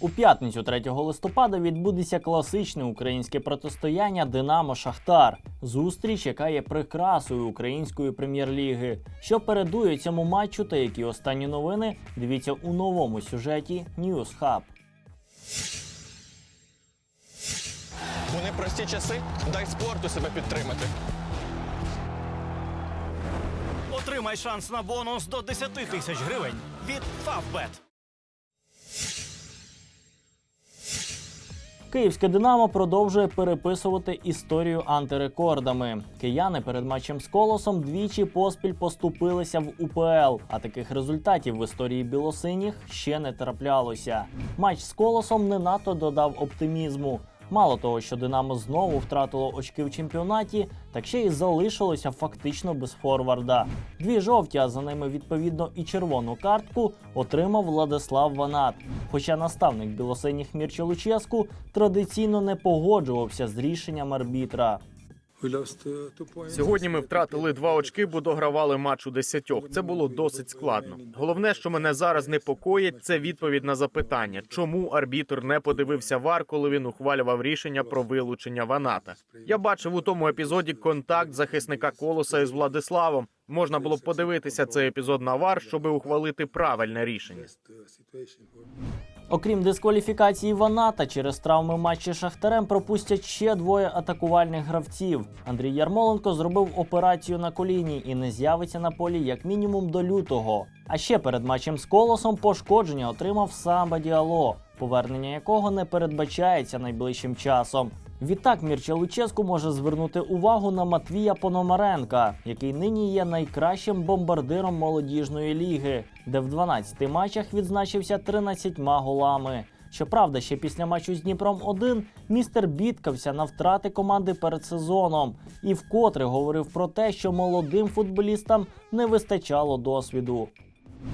У п'ятницю 3 листопада відбудеться класичне українське протистояння Динамо Шахтар. Зустріч, яка є прикрасою української прем'єр-ліги. Що передує цьому матчу та які останні новини, дивіться у новому сюжеті News Hub. У непрості часи дай спорту себе підтримати. Отримай шанс на бонус до 10 тисяч гривень від Favbet. Київське Динамо продовжує переписувати історію антирекордами. Кияни перед матчем з колосом двічі поспіль поступилися в УПЛ, а таких результатів в історії білосиніх ще не траплялося. Матч з колосом не надто додав оптимізму. Мало того, що Динамо знову втратило очки в чемпіонаті, так ще й залишилося фактично без форварда. Дві жовті, а за ними відповідно і червону картку отримав Владислав Ванат. Хоча наставник білосиніх Мірчо Луческу традиційно не погоджувався з рішенням арбітра. Сьогодні ми втратили два очки, бо догравали матч у десятьох. Це було досить складно. Головне, що мене зараз непокоїть, це відповідь на запитання, чому арбітр не подивився вар, коли він ухвалював рішення про вилучення Ваната. Я бачив у тому епізоді контакт захисника колоса із Владиславом. Можна було б подивитися цей епізод на вар, щоб ухвалити правильне рішення. Окрім дискваліфікації Ваната через травми матчі Шахтарем пропустять ще двоє атакувальних гравців. Андрій Ярмоленко зробив операцію на коліні і не з'явиться на полі як мінімум до лютого. А ще перед матчем з колосом пошкодження отримав Самба Діало, повернення якого не передбачається найближчим часом. Відтак Мірча Луческу може звернути увагу на Матвія Пономаренка, який нині є найкращим бомбардиром молодіжної ліги, де в 12 матчах відзначився 13 голами. Щоправда, ще після матчу з Дніпром 1 містер бідкався на втрати команди перед сезоном і вкотре говорив про те, що молодим футболістам не вистачало досвіду.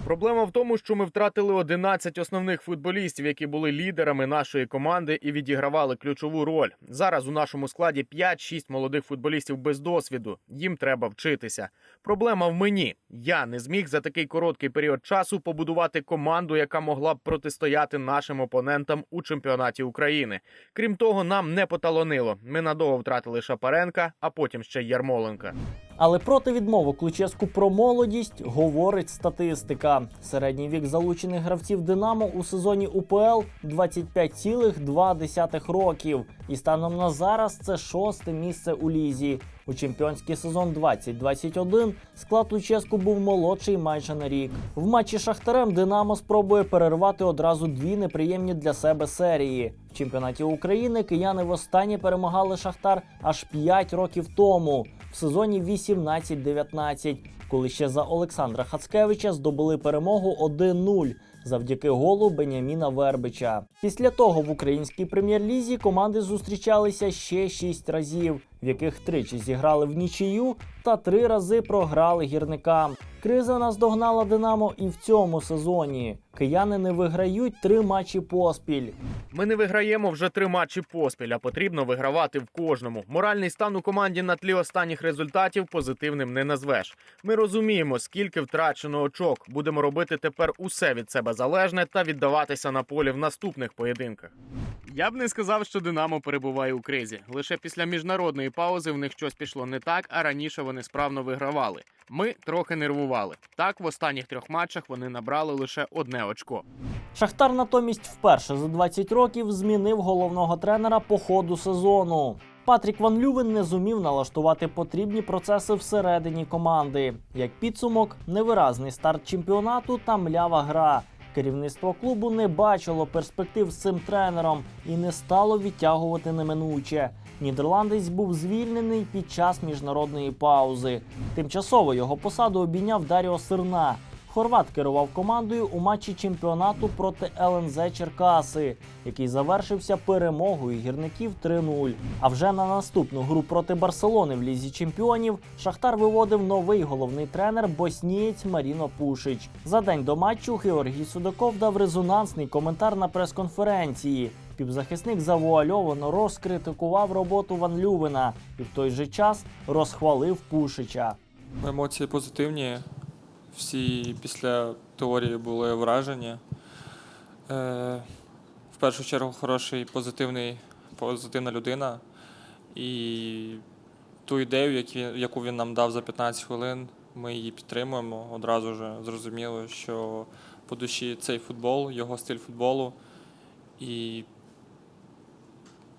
Проблема в тому, що ми втратили 11 основних футболістів, які були лідерами нашої команди і відігравали ключову роль. Зараз у нашому складі 5-6 молодих футболістів без досвіду. Їм треба вчитися. Проблема в мені. Я не зміг за такий короткий період часу побудувати команду, яка могла б протистояти нашим опонентам у чемпіонаті України. Крім того, нам не поталонило. Ми надовго втратили Шапаренка, а потім ще Ярмоленка. Але проти відмови Ключеску про молодість говорить статистика. Середній вік залучених гравців Динамо у сезоні УПЛ 25,2 років. І станом на зараз це шосте місце у лізі. У чемпіонський сезон 2021 склад Луческу був молодший майже на рік. В матчі Шахтарем Динамо спробує перервати одразу дві неприємні для себе серії. В чемпіонаті України кияни востаннє перемагали Шахтар аж 5 років тому, в сезоні 18-19, коли ще за Олександра Хацкевича здобули перемогу 1-0 завдяки голу Беняміна Вербича. Після того в українській прем'єр-лізі команди зустрічалися ще 6 разів, в яких тричі зіграли в нічию та три рази програли гірникам. Криза наздогнала Динамо і в цьому сезоні. Кияни не виграють три матчі поспіль. Ми не виграємо вже три матчі поспіль, а потрібно вигравати в кожному. Моральний стан у команді на тлі останніх результатів позитивним не назвеш. Ми розуміємо, скільки втрачено очок. Будемо робити тепер усе від себе залежне та віддаватися на полі в наступних поєдинках. Я б не сказав, що Динамо перебуває у кризі. Лише після міжнародної паузи в них щось пішло не так, а раніше вони справно вигравали. Ми трохи нервували. Так, в останніх трьох матчах вони набрали лише одне очко. Шахтар натомість вперше за 20 років змінив головного тренера по ходу сезону. Патрік Ван Лювен не зумів налаштувати потрібні процеси всередині команди. Як підсумок, невиразний старт чемпіонату та млява гра. Керівництво клубу не бачило перспектив з цим тренером і не стало відтягувати неминуче. Нідерландець був звільнений під час міжнародної паузи. Тимчасово його посаду обійняв Даріо Сирна. Хорват керував командою у матчі чемпіонату проти ЛНЗ Черкаси, який завершився перемогою гірників 3-0. А вже на наступну гру проти Барселони в лізі чемпіонів Шахтар виводив новий головний тренер боснієць Маріно Пушич. За день до матчу Георгій Судаков дав резонансний коментар на прес-конференції. Півзахисник завуальовано розкритикував роботу Ван Лювена і в той же час розхвалив Пушича. Емоції позитивні. Всі після теорії були вражені. Е, в першу чергу хороший, позитивний, позитивна людина. І ту ідею, яку він нам дав за 15 хвилин, ми її підтримуємо. Одразу вже зрозуміло, що по душі цей футбол, його стиль футболу. І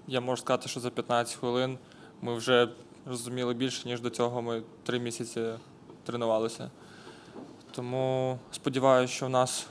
я можу сказати, що за 15 хвилин ми вже розуміли більше, ніж до цього ми три місяці тренувалися. Тому сподіваюся, що в нас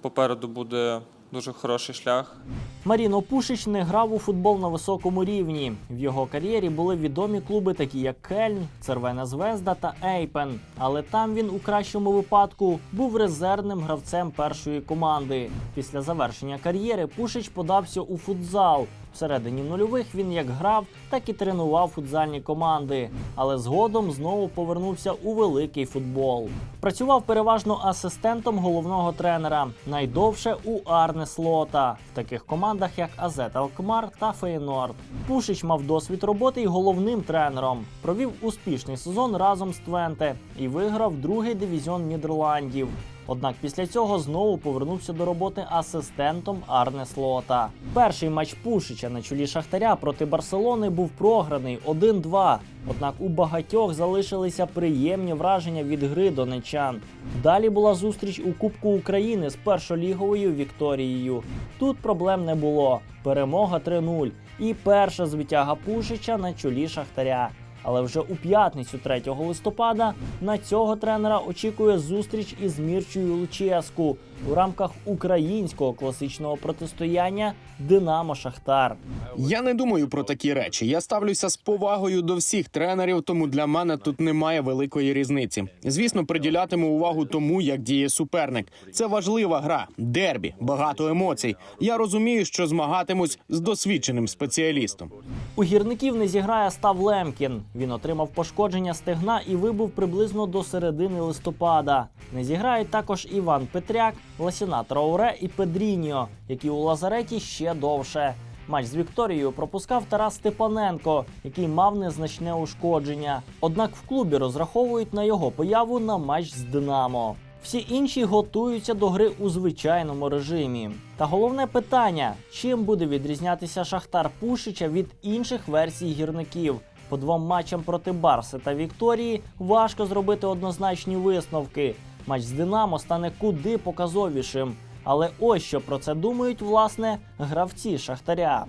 попереду буде дуже хороший шлях. Маріно Пушич не грав у футбол на високому рівні. В його кар'єрі були відомі клуби, такі як Кельн, Цервена Звезда та Ейпен. Але там він у кращому випадку був резервним гравцем першої команди. Після завершення кар'єри Пушич подався у футзал. Всередині нульових він як грав, так і тренував футзальні команди, але згодом знову повернувся у великий футбол. Працював переважно асистентом головного тренера, найдовше у Арне Слота в таких командах, як Азет Алкмар та Фейнорд. Пушич мав досвід роботи й головним тренером. Провів успішний сезон разом з Твенте і виграв другий дивізіон Нідерландів. Однак після цього знову повернувся до роботи асистентом Арне Слота. Перший матч Пушича на чолі Шахтаря проти Барселони був програний 1-2. Однак у багатьох залишилися приємні враження від гри донечан. Далі була зустріч у Кубку України з першоліговою Вікторією. Тут проблем не було. Перемога 3-0 і перша звитяга Пушича на чолі Шахтаря. Але вже у п'ятницю 3 листопада на цього тренера очікує зустріч із Мірчою Луческу у рамках українського класичного протистояння Динамо Шахтар. Я не думаю про такі речі. Я ставлюся з повагою до всіх тренерів, тому для мене тут немає великої різниці. Звісно, приділятиму увагу тому, як діє суперник. Це важлива гра, дербі, багато емоцій. Я розумію, що змагатимусь з досвідченим спеціалістом. У гірників не зіграє Став Лемкін. Він отримав пошкодження стегна і вибув приблизно до середини листопада. Не зіграють також Іван Петряк, Ласіна Трауре і Педріньо, які у лазареті ще довше. Матч з Вікторією пропускав Тарас Степаненко, який мав незначне ушкодження. Однак в клубі розраховують на його появу на матч з Динамо. Всі інші готуються до гри у звичайному режимі. Та головне питання: чим буде відрізнятися Шахтар Пушича від інших версій гірників? По двом матчам проти Барси та Вікторії важко зробити однозначні висновки. Матч з Динамо стане куди показовішим. Але ось що про це думають власне гравці Шахтаря.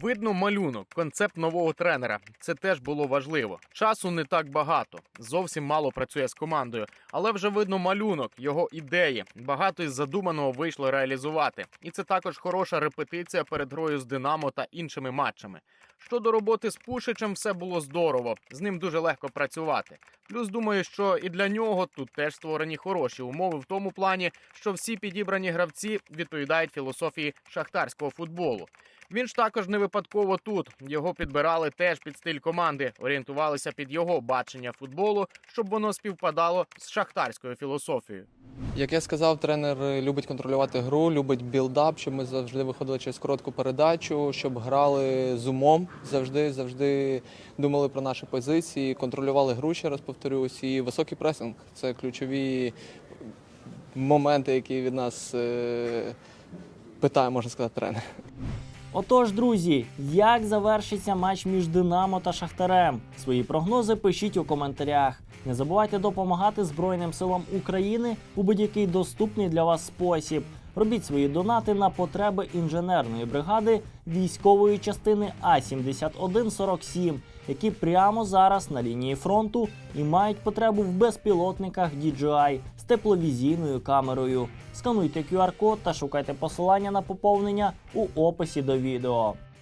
Видно малюнок, концепт нового тренера. Це теж було важливо. Часу не так багато. Зовсім мало працює з командою, але вже видно малюнок, його ідеї. Багато із задуманого вийшло реалізувати. І це також хороша репетиція перед грою з Динамо та іншими матчами. Щодо роботи з Пушичем, все було здорово. З ним дуже легко працювати. Плюс думаю, що і для нього тут теж створені хороші умови в тому плані, що всі підібрані гравці відповідають філософії шахтарського футболу. Він ж також не випадково тут. Його підбирали теж під стиль команди, орієнтувалися під його бачення футболу, щоб воно співпадало з шахтарською філософією. Як я сказав, тренер любить контролювати гру, любить білдап, щоб ми завжди виходили через коротку передачу, щоб грали з умом, завжди, завжди думали про наші позиції, контролювали гру, ще раз повторюсь, і високий пресинг це ключові моменти, які від нас е, питає, можна сказати, тренер. Отож, друзі, як завершиться матч між Динамо та Шахтарем? Свої прогнози пишіть у коментарях. Не забувайте допомагати Збройним силам України у будь-який доступний для вас спосіб. Робіть свої донати на потреби інженерної бригади військової частини А 7147 які прямо зараз на лінії фронту і мають потребу в безпілотниках DJI з тепловізійною камерою. Скануйте QR-код та шукайте посилання на поповнення у описі до відео.